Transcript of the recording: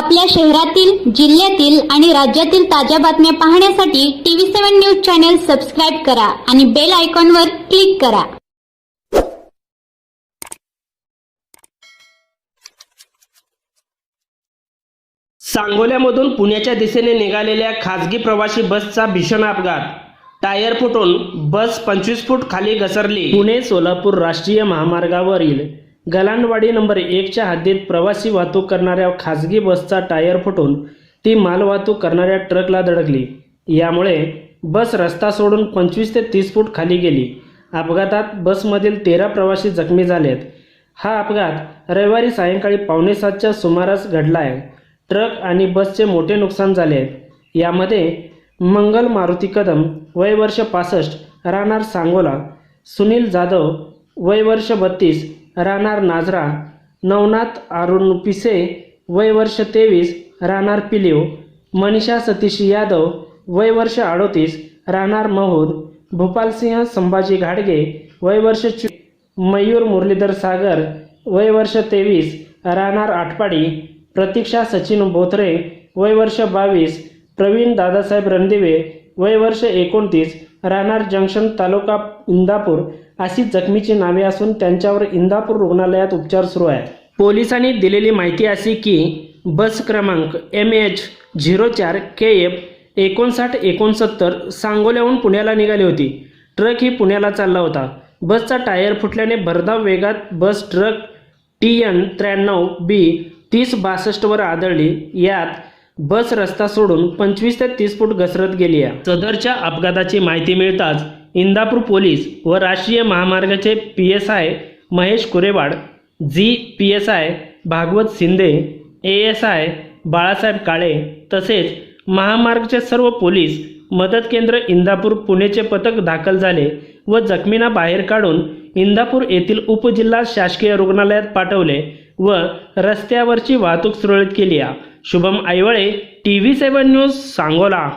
आपल्या शहरातील जिल्ह्यातील आणि राज्यातील ताज्या बातम्या पाहण्यासाठी TV seven news channel subscribe करा आणि बेल आयकॉनवर क्लिक करा. सांगोल्यामधून पुण्याच्या दिशेने निघालेल्या खासगी प्रवासी बसचा भीषण अपघात. टायर फुटून बस पंचवीस फूट खाली घसरली. पुणे सोलापूर राष्ट्रीय महामार्गावरील गलांडवाडी नंबर एकच्या हद्दीत प्रवासी वाहतूक करणाऱ्या खाजगी बसचा टायर फुटून ती मालवाहतूक करणाऱ्या ट्रकला धडकली. यामुळे बस रस्ता सोडून पंचवीस ते तीस फूट खाली गेली. अपघातात बसमधील तेरा प्रवासी जखमी झालेत. हा अपघात रविवारी सायंकाळी पावणेसातच्या सुमारास घडला आहे ट्रक आणि बसचे मोठे नुकसान झाले आहे यामध्ये मंगल मारुती कदम वय वर्ष पासष्ट राहणार सांगोला सुनील जाधव वय वर्ष बत्तीस राहणार नाजरा नवनाथ अरुण पिसे वय वर्ष तेवीस राहणार पिलीव मनीषा सतीश यादव वय वर्ष अडोतीस राहणार महूद भूपालसिंह संभाजी घाडगे वय वर्ष चु मयूर मुरलीधर सागर वय वर्ष तेवीस राहणार आटपाडी प्रतीक्षा सचिन बोथरे वय वर्ष बावीस प्रवीण दादासाहेब रणदिवे वय वर्ष एकोणतीस राहणार जंक्शन तालुका इंदापूर अशी जखमीची नावे असून त्यांच्यावर इंदापूर रुग्णालयात उपचार सुरू आहेत. पोलिसांनी दिलेली माहिती अशी की बस क्रमांक एम एच झिरो चार के एफ एकोणसाठ एकोणसत्तर सांगोल्याहून पुण्याला निघाली होती. ट्रक ही पुण्याला चालला होता. बसचा टायर फुटल्याने भरधाव वेगात बस ट्रक टी एन त्र्याण्णव बी तीस बासष्टवर आदळली. यात बस रस्ता सोडून पंचवीस ते तीस फूट घसरत गेली आहे सदरच्या अपघाताची माहिती मिळताच इंदापूर पोलीस व राष्ट्रीय महामार्गाचे P S I Mahesh Kurewad ji P S I Bhagwat Shinde A S I Balasaheb Kale तसेच महामार्गचे सर्व पोलीस मदत केंद्र इंदापूर पुणेचे पथक दाखल झाले व जखमींना बाहेर काढून इंदापूर येथील उपजिल्हा शासकीय रुग्णालयात पाठवले व रस्त्यावरची वाहतूक सुरळीत केली आहे. Shubham Aiwale T V seven news Sangola.